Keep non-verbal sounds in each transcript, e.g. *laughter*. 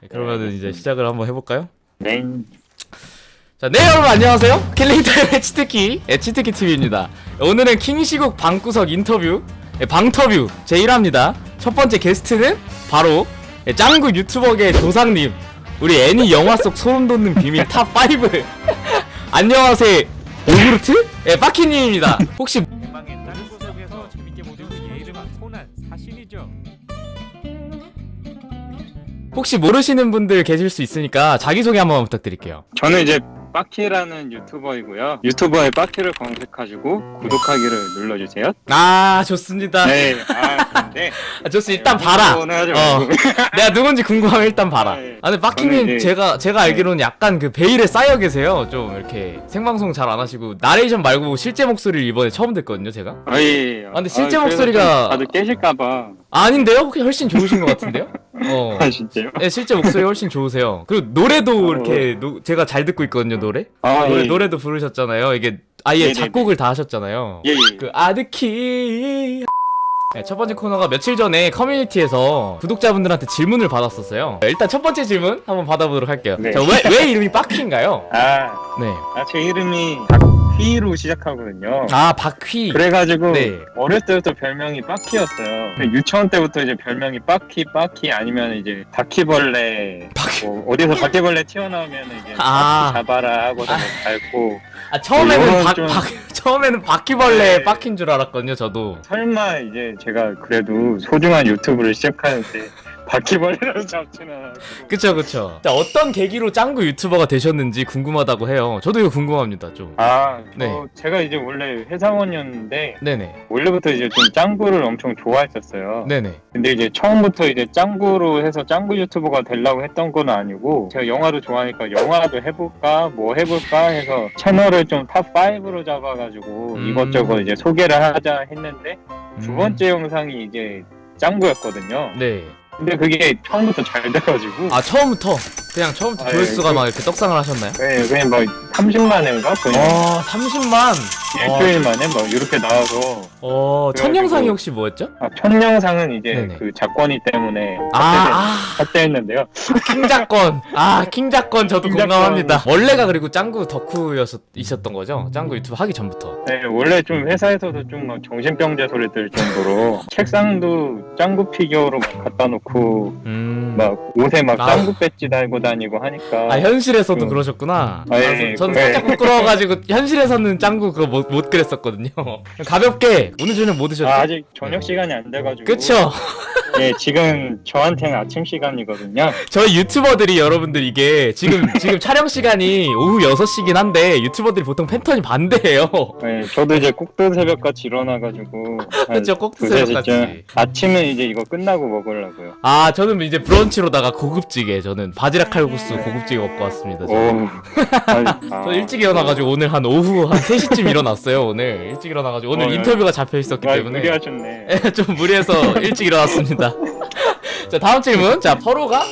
네, 그러면 은 이제 시작을 한번 해볼까요? 네. 자, 네 여러분 안녕하세요. 킬링타임 치트키 치트키 TV입니다. 오늘은 킹시국 방구석 인터뷰 예, 방터뷰 제 1화입니다. 첫 번째 게스트는 바로 예, 짱구 유튜버계 조상님 우리 애니 영화 속 소름 돋는 비밀 탑 5. *laughs* 안녕하세요. 오그루트? 예, 빠키님입니다. 혹시 망의 다른 구석에서 재밌게 보는 얘 이름은 코난 사실이죠. 혹시 모르시는 분들 계실 수 있으니까 자기 소개 한번 부탁드릴게요. 저는 이제 빠키라는 유튜버이고요. 유튜버에 빠키를 검색하시고 구독하기를 눌러주세요. 아 좋습니다. 네. 아 근데 *laughs* 아, 좋습니다. 일단 봐라. 오늘 하지 어. 말고. *laughs* 내가 누군지 궁금하면 일단 봐라. 네. 아, 근데 빠키님 저는 이제- 제가 제가 알기로는 약간 그 베일에 쌓여 계세요. 좀 이렇게 생방송 잘 안 하시고 나레이션 말고 실제 목소리를 이번에 처음 듣거든요, 제가. 아이. 아, 근데 실제 그래서 목소리가- 좀 다들 깨실까봐. 아닌데요? 혹시 훨씬 좋으신 것 같은데요? *laughs* 어. *laughs* 아 진짜요? 네, 실제 목소리 훨씬 좋으세요. 그리고 노래도 어. 이렇게 노- 제가 잘 듣고 있거든요, 노래. 아 노래 예. 노래도 부르셨잖아요. 이게 아예 네네네. 작곡을 다 하셨잖아요. 예. 예. 그 아드키 네, 첫 번째 코너가 며칠 전에 커뮤니티에서 구독자분들한테 질문을 받았었어요. 네, 일단 첫 번째 질문 한번 받아보도록 할게요. 네. 자, 왜, 왜 이름이 빠키인가요? 아, 네. 아, 제 이름이 휘로 시작하거든요. 아, 박휘. 그래가지고 네. 어렸을 때부터 별명이. 근데 유치원 때부터 이제 별명이 빠키, 빠키 아니면 이제 바퀴벌레. 바퀴. 뭐 어디서 바퀴벌레 튀어나오면 이제 아. 바퀴 잡아라 하고서 뭐 밟고 아, 처음에는 이거는 박, 좀- 박, 처음에는 바퀴벌레 네. 빠킨 줄 알았거든요, 저도. 설마 이제 제가 그래도 소중한 유튜브를 시작하는데 바퀴벌레라도 잡지는 않았고 그쵸, 그쵸. 자, 어떤 계기로 짱구 유튜버가 되셨는지 궁금하다고 해요. 저도 이거 궁금합니다, 좀. 아, 저 네. 제가 이제 원래 회사원이었는데 네네. 원래부터 이제 좀 짱구를 엄청 좋아했었어요. 네네. 근데 이제 처음부터 이제 짱구로 해서 짱구 유튜버가 되려고 했던 건 아니고 제가 영화를 좋아하니까 영화도 해볼까 뭐 해볼까 해서 채널을 좀 탑 5로 잡아가지고 음. 이것저것 이제 소개를 하자 했는데 두 음. 번째 영상이 이제 짱구였거든요. 네. 근데 그게 처음부터 잘 돼가지고 아, 처음부터. 그냥 처음부터 아, 조회수가 예, 막 이렇게 떡상을 하셨나요? 네, 그냥 막 30만 회인가 그냥 어, 30만. 일주일 만에 막 이렇게 나와서 어, 첫 그래가지고- 영상이 혹시 뭐였죠? 아, 첫 영상은 이제 네네. 그 작권이 때문에 아, 삭제했는데요. 아, 킹작권. 아, 킹작권 저도 킹 작권. 공감합니다. 원래가 그리고 짱구 덕후였었 있었던 거죠? 짱구 유튜브 하기 전부터. 네, 원래 좀 회사에서도 좀 막 정신병자 소리 들 정도로 책상도 짱구 피규어로 막 갖다 놓고 음. 막 옷에 막 아. 짱구 배지 달고 다니고 하니까 아, 현실에서도 음. 그러셨구나. 아, 예, 저는 예. 살짝 부끄러워가지고 현실에서는 짱구 그거 못, 못 그랬었거든요. *laughs* 가볍게 오늘 저녁 뭐 드셨죠? 아, 아직 저녁 시간이 안 돼가지고 그쵸? *laughs* 예, 지금 저한테는 아침 시간이거든요. 저희 유튜버들이 여러분들 이게 지금 지금 촬영 시간이 오후 6시긴 한데 유튜버들이 보통 패턴이 반대예요. 네, 저도 이제 꼭두 새벽같이 일어나가지고 한 그쵸, 꼭두 두세 새벽같이. 시쯤 아침은 이제 이거 끝나고 먹으려고요. 아 저는 이제 브런치로다가 고급지게 저는 바지락 칼국수 고급지게 먹고 왔습니다. 오. *laughs* 아, 저 일찍 일어나가지고 오늘 한 오후 한 3시쯤 일어났어요 오늘 일찍 일어나가지고 오늘 어, 네. 인터뷰가 잡혀 있었기 아, 때문에 무리하셨네. *laughs* 좀 무리해서 일찍 일어났습니다 자 다음 질문 자 서로가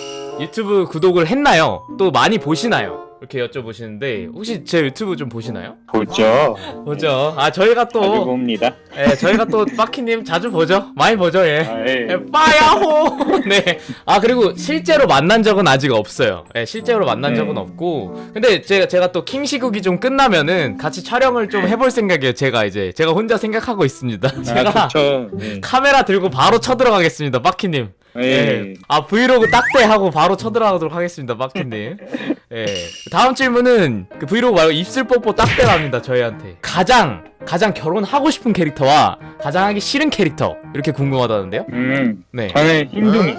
유튜브 구독을 했나요? 또 많이 보시나요? 이렇게 여쭤보시는데 혹시 제 유튜브 좀 보시나요? 보죠. 보죠 아 저희가 자주 또 봅니다. 예, 저희가 또 *laughs* 빠키님 자주 보죠 많이 보죠 예 아, 예. 예, 빠야호! *laughs* 네. 아, 그리고 실제로 만난 적은 아직 없어요. 예, 실제로 만난 네. 적은 없고. 근데 제가, 제가 또 킹시국이 좀 끝나면은 같이 촬영을 좀 해볼 생각이에요. 제가 이제. 제가 혼자 생각하고 있습니다. 제가 아, 좋죠. 네. 카메라 들고 바로 쳐들어가겠습니다. 빠키님. 예. 예. 아, 브이로그 딱대 하고 바로 쳐들어가도록 하겠습니다. 빠키님. 예. 다음 질문은 그 브이로그 말고 입술 뽀뽀 딱대랍니다. 저희한테. 가장, 가장 결혼하고 싶은 캐릭터와 가장 하기 싫은 캐릭터. 이렇게 궁금하다는데요? 음, 네. 저는 흰둥이.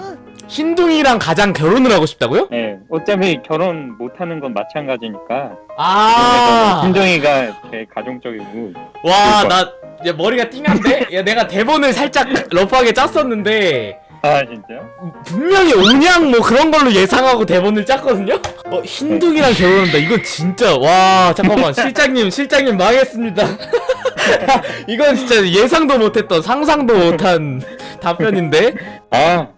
흰둥이랑 가장 결혼을 하고 싶다고요? 네, 어차피 결혼 못하는 건 마찬가지니까. 아, 흰둥이가 제일 가정적이고. 와, 나 야, 머리가 띵한데? 야, 내가 대본을 살짝 러프하게 짰었는데 아, 진짜요? 분명히 온양 뭐 그런 걸로 예상하고 대본을 짰거든요? 어, 흰둥이랑 결혼한다. 이거 진짜 와, 잠깐만. 실장님, 실장님 망했습니다. *laughs* 이건 진짜 예상도 못했던 상상도 못한 답변인데. 아,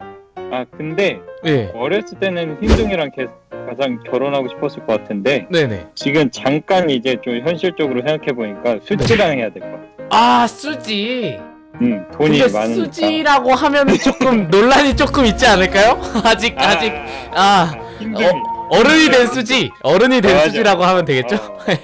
아, 근데 예. 어렸을 때는 흰둥이랑 개- 가장 결혼하고 싶었을 것 같은데 네네. 지금 잠깐 이제 좀 현실적으로 생각해 보니까 수지랑 해야 될 것 같아요. 아, 수지. 음, 돈이 근데 많으니까. 수지라고 하면은 조금 *laughs* 논란이 조금 있지 않을까요? 아직 *laughs* 아직 아 힘듦이. 어 른이 된 수지 어른이 된 맞아. 수지라고 하면 되겠죠? 어, *laughs* 네.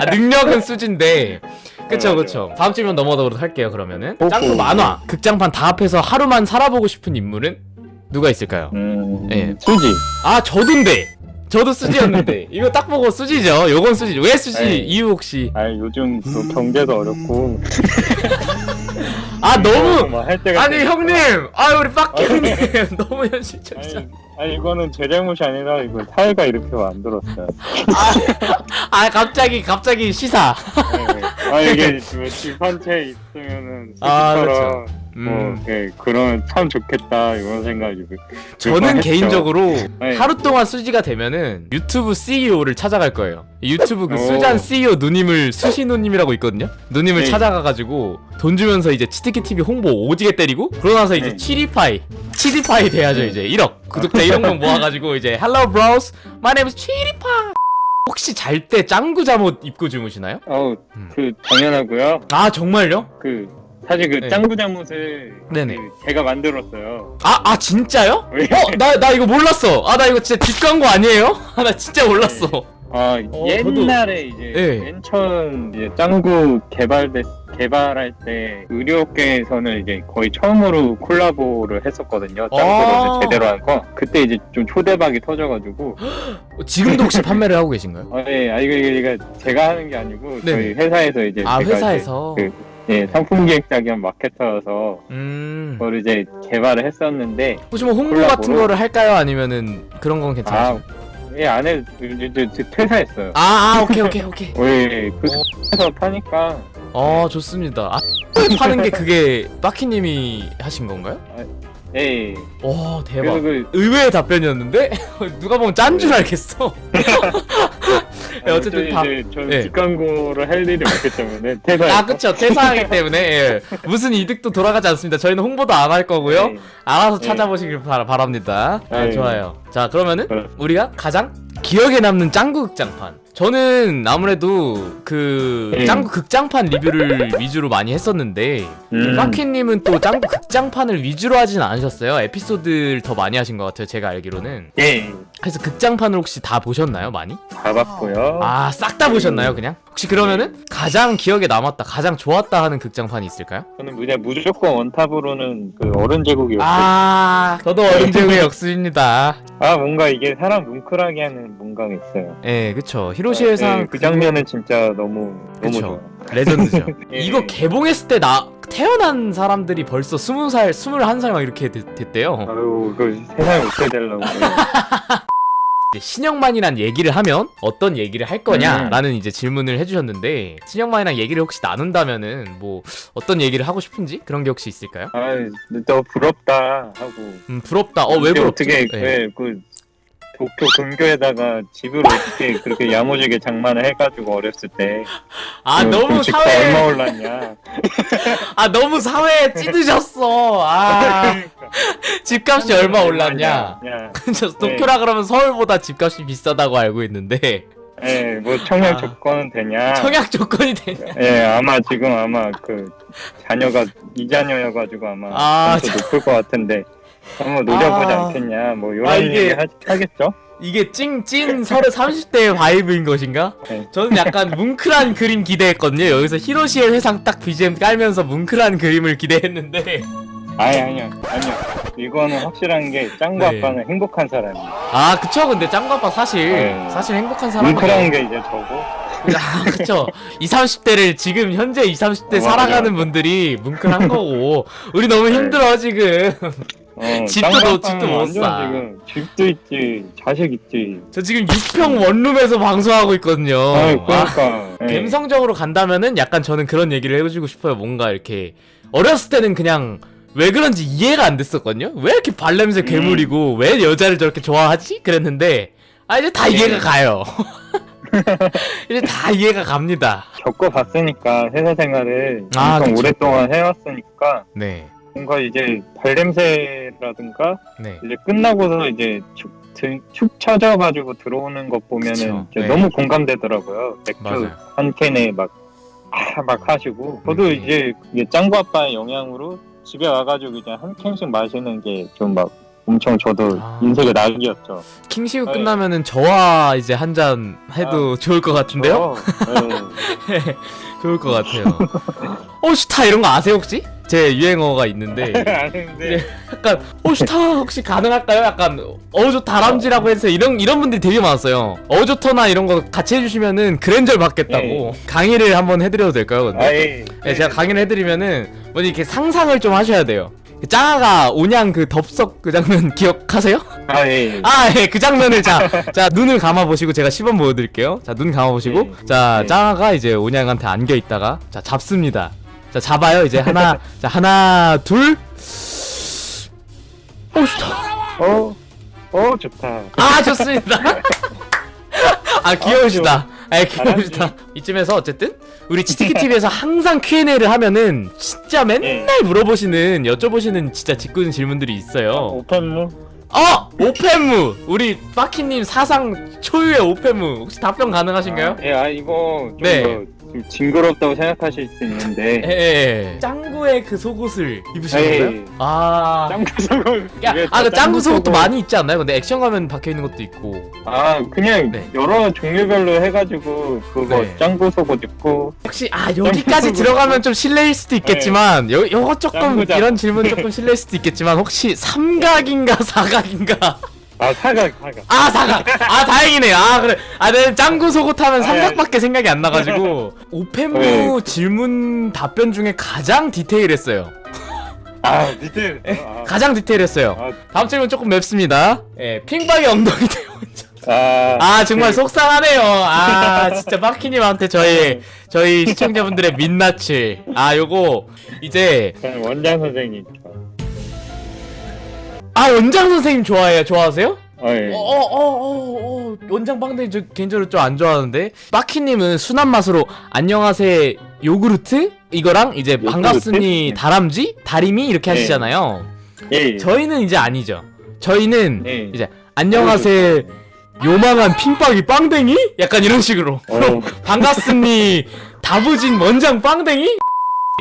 아, 능력은 수지인데 그쵸 맞아요. 그쵸 다음 질문 넘어가도록 할게요 그러면은 오, 짱구 오. 만화 극장판 다 합해서 하루만 살아보고 싶은 인물은 누가 있을까요? 음, 예. 수지. 아 저도인데 저도 수지였는데. *laughs* 이거 딱 보고 수지죠. 요건 수지 왜 수지? 에이. 이유 혹시? 아 요즘 또 경제도 어렵고. 아 너무 뭐할 때가 아니 되니까. 형님! 아 우리 빡기 형님. *laughs* 너무 현실적이잖아 아니, 아니 이거는 제 잘못이 아니라 이거 사회가 이렇게 만들었어요. 아 갑자기 갑자기 시사. 네, 네. 아 이게 *laughs* 집한채 있으면은 아, 수지처럼 음. 뭐 예, 그러면 참 좋겠다 이런 생각이 저는 했죠. 개인적으로 네. 하루 동안 수지가 되면은 유튜브 CEO를 찾아갈 거예요. 유튜브 그 오. 수잔 CEO 누님을 수시 누님이라고 있거든요. 누님을 네. 찾아가가지고 돈 주면서 이제 치트키 TV 홍보 오지게 때리고 그러고 나서 이제 네. 치리파이 치리파이 돼야죠 네. 이제 1억 구독자 1억 명 모아가지고 이제 Hello bros, my name is 치리파. 혹시 잘 때 짱구 잠옷 입고 주무시나요? 어우 음. 그 당연하고요. 아 정말요? 그 사실 그 네. 짱구 잠옷을 네네. 그 제가 만들었어요. 아, 아 진짜요? 왜? 어, 나, 나 이거 몰랐어. 아, 나 이거 진짜 뒷광고 아니에요? *laughs* 아, 나 진짜 몰랐어. 아 어, 옛날에 이제 네. 맨 처음 이제 짱구 개발돼 개발할 때 의료업계에서는 이제 거의 처음으로 콜라보를 했었거든요. 짱구로 아. 제대로 한 거. 그때 이제 좀 초대박이 터져가지고 어, *gasps* 지금도 혹시 판매를 하고 계신가요? 아, 예, 아 이거 이거 이거 제가 하는 게 아니고 네네. 저희 회사에서 이제 아, 제가 회사에서. 이제 그, 예, 상품 기획자 겸 마케터여서 음. 그걸 이제 개발을 했었는데 혹시 뭐 홍보 콜라보로? 같은 거를 할까요? 아니면은 그런 건 아, 괜찮아요? 예, 안에 퇴사했어요. 아, 아, 오케이, 오케이, 오케이. *laughs* 예, 그 어. 회사 파니까 어, 좋습니다. 아, 파는 게 그게 빠키님이 하신 건가요? 예, 예. 와, 대박. 그래서 그 의외의 답변이었는데 *laughs* 누가 보면 짠 줄 알겠어. *laughs* 네, 어쨌든 다- 이제 저 예. 뒷광고를 할 일이 없기 때문에 퇴사. 아, 그쵸. 퇴사하기 때문에 예. 무슨 이득도 돌아가지 않습니다. 저희는 홍보도 안 할 거고요. 알아서 네. 찾아보시길 바, 바랍니다. 아, 네. 좋아요. 자, 그러면은 그렇습니다. 우리가 가장 기억에 남는 짱구 극장판. 저는 아무래도 그 음. 짱구 극장판 리뷰를 위주로 많이 했었는데 음. 마키님은 또 짱구 극장판을 위주로 하진 않으셨어요. 에피소드를 더 많이 하신 것 같아요. 제가 알기로는. 예, 그래서 극장판을 혹시 다 보셨나요? 많이? 가봤고요. 아, 싹 다 보셨나요? 그냥? 혹시 그러면은 가장 기억에 남았다, 가장 좋았다 하는 극장판이 있을까요? 저는 그냥 무조건 원탑으로는 그 어른 제국이었어요. 아, 아, 저도 어른 제국의 역수입니다. 뭔가 이게 사람 뭉클하게 하는 뭔가가 있어요. 예, 그쵸. 히로시 회상 예, 그 장면은 진짜 너무 너무 그쵸. 좋아. 레전드죠. *laughs* 예. 이거 개봉했을 때 나 태어난 사람들이 벌써 스무 살, 스물한 살 막 이렇게 됐, 됐대요. 아유, 그 세상에 어떻게 되려고. *laughs* 신영만이란 얘기를 하면 어떤 얘기를 할 음. 거냐라는 이제 질문을 해주셨는데 신영만이랑 얘기를 혹시 나눈다면은 뭐 어떤 얘기를 하고 싶은지 그런 게 혹시 있을까요? 아, 너 부럽다 하고. 음 부럽다. 어 왜 근데 부럽지? 어떻게 예. 왜그 도쿄 근교에다가 집을 어떻게 그렇게 야무지게 장만을 해가지고 어렸을 때. 아 그 너무 집값 얼마 사회 올랐냐. 아 너무 사회에 찌드셨어. 아 집값이 얼마 올랐냐? 야, 저 도쿄라 그러면 서울보다 집값이 비싸다고 알고 있는데 예, 뭐 청약 아. 조건은 되냐? 청약 조건이 되냐? 예, 아마 지금 아마 그 자녀가 이 자녀여가지고 아마 아, 점수 높을 것 같은데 한번 노려보지 아. 않겠냐? 뭐 이런 아, 이게- 얘기 하, 하겠죠? 이게 찡찡 서른 30대의 바이브인 것인가? 네. 저는 약간 뭉클한 그림 기대했거든요. 여기서 히로시의 회상 딱 BGM 깔면서 뭉클한 그림을 기대했는데 아니 아니요 아니요 이거는 확실한 게 짱구 네. 아빠는 행복한 사람이에요. 아 그쵸 근데 짱구 아빠 사실 네. 사실 행복한 사람이에요. 뭉클한 게 이제 저고. 아 그쵸 20, 30대를 지금 현재 20, 30대 어, 살아가는. 분들이 뭉클한 거고 우리 너무 네. 힘들어 지금 어, 집도 너- 집도 못 완전 사. 지금 집도 있지 자식 있지. 저 지금 6평 원룸에서 방송하고 있거든요 아, 아, 그러니까. 예. 감성적으로 간다면은 약간 저는 그런 얘기를 해주고 싶어요. 뭔가 이렇게 어렸을 때는 그냥 왜 그런지 이해가 안 됐었거든요. 왜 이렇게 발냄새 음. 괴물이고 왜 여자를 저렇게 좋아하지? 그랬는데 아 이제 다 네. 이해가 가요. *laughs* 이제 다 이해가 갑니다. 겪어봤으니까 회사 생활을 아, 엄청 그쵸. 오랫동안 해왔으니까 네, 뭔가 이제 발냄새라든가 네, 이제 끝나고서 이제 축, 드- 축 처져가지고 들어오는 것 보면은 그쵸. 이제 네. 너무 공감되더라고요. 맥주 맞아요. 한 캔에 막 아, 막 하시고 저도 이제 이게 짱구 아빠의 영향으로 집에 와가지고 이제 한 캔씩 마시는 게 좀 막 엄청 저도 아. 인생의 낙이었죠. 킹시국 네. 끝나면은 저와 이제 한 잔 해도 좋을 것 같은데요? 네. *laughs* 좋을 것 같아요. 어 스타 이런 거 아세요 혹시? 제 유행어가 있는데 *laughs* 아는데 약간 어 스타 혹시 가능할까요? 약간 어조 다람쥐라고 해서 이런 이런 분들이 되게 많았어요. 어조터나 이런 거 같이 해주시면은 그랜저를 받겠다고 강의를 한번 해드려도 될까요? 근데? 아예 네, 제가 강의를 해드리면은 뭐 이렇게 상상을 좀 하셔야 돼요. 그 짱아가 온양 그 덥석 그 장면 *laughs* 기억하세요? 아 예 아, 예, 그 장면을 자, 자 눈을 감아 보시고 제가 시범 보여드릴게요. 자, 눈 감아 보시고, 네. 자, 네. 짱아가 이제 온양한테 안겨 있다가, 자, 잡습니다. 자, 잡아요. 이제 하나, *laughs* 자, 하나, 둘. 오, 좋다. 어, 어 좋다. 아, 좋습니다. *laughs* 아, 귀여우시다. 아, 귀여우시다. 이쯤에서 어쨌든 우리 치트키 TV에서 항상 Q&A를 하면은 진짜 맨날 물어보시는 여쭤보시는 진짜 짓궂은 질문들이 있어요. 오펜무 어! 오펜무! 우리 빠키님 사상 초유의 오펜무 혹시 답변 가능하신가요? 예, 아 이거 좀, 네. 더 좀 징그럽다고 생각하실 수 있는데 예, 예. 짱구의 그 속옷을 입으신 에이. 거예요? 아. 짱구 속옷 야, 이게 아, 그 짱구 속옷도 속옷. 많이 있지 않나요? 근데 액션 가면 박혀 있는 것도 있고. 아 그냥 네. 여러 종류별로 해가지고 그거 네. 짱구 속옷 입고 혹시 아 여기까지 들어가면 좀 실례일 수도 있겠지만 요 요거 조금 짱구장. 이런 질문 조금 실례일 수도 있겠지만 혹시 삼각인가 사각인가? 아 사각 사각 아 사각. 아 *laughs* 다행이네. 아 그래. 아 내가 짱구 속옷 하면 아, 삼각밖에 생각이 안 나가지고 *laughs* 오펜무 네. 질문 답변 중에 가장 디테일했어요. 아 밑에 아, 가장 디테일했어요. 아, 다음 질문 조금 맵습니다. 예, 핑박이 엉덩이 대원장. 아, 아 정말 속상하네요. 아 진짜 마키님한테 저희 저희 시청자분들의 민낯을. 아 요거 이제 원장 선생님 좋 아. 아 원장 선생님 좋아해요. 좋아하세요? 어, 예. 어어어어 원장 빵댕이 저 개인적으로 좀 안 좋아하는데 마키님은 순한 맛으로 안녕하세요 요구르트 이거랑 이제 요구르트? 반갑습니 네. 다람쥐 다리미 이렇게 네. 하시잖아요. 예. 저희는 이제 아니죠. 저희는 예. 이제 안녕하세요 요망한 핑박이 빵댕이 약간 이런 식으로 어, *laughs* 반갑습니 다부진 원장 빵댕이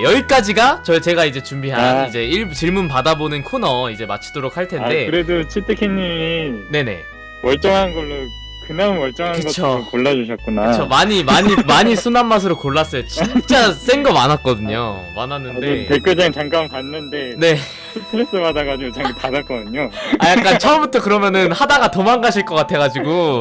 여기까지가 저 제가 이제 준비한 아. 이제 일 질문 받아보는 코너 이제 마치도록 할 아, 텐데. 그래도 치트키님이 네네. 멀쩡한 걸로 그나마 멀쩡한 그쵸. 것도 골라주셨구나. 저 많이 많이 *laughs* 많이 순한 맛으로 골랐어요. 진짜 센 거 많았거든요. 아, 저 많았는데. 댓글장 잠깐 봤는데 네. 스트레스 받아가지고 잠깐 닫았거든요. 아 약간 처음부터 그러면은 하다가 도망가실 것 같아가지고.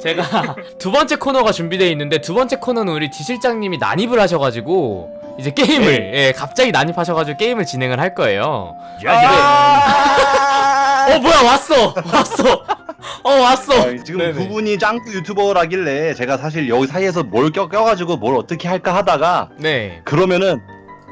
제가 *laughs* 두 번째 코너가 준비되어 있는데 두 번째 코너는 우리 디 실장님이 난입을 하셔가지고 이제 게임을 예 갑자기 난입하셔가지고 게임을 진행을 할 거예요. 어 뭐야 왔어 왔어 어 왔어. 아, 지금 네네. 두 분이 짱구 유튜버라길래 제가 사실 여기 사이에서 뭘 껴, 껴가지고 뭘 어떻게 할까 하다가 네. 그러면은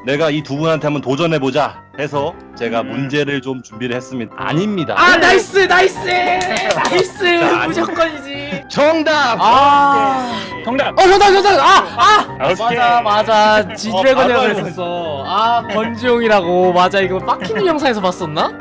내가 이 두 분한테 한번 도전해보자 해서 제가 음. 문제를 좀 준비를 했습니다. 아닙니다. 아 나이스 나이스 나이스 무조건이지. 정답! 아. 정답. 어 정답 정답 아아 오케이. 맞아 맞아 지드래곤이라고 어. 그랬었어 아 권지용이라고 맞아 이거 빡키는 영상에서 봤었나?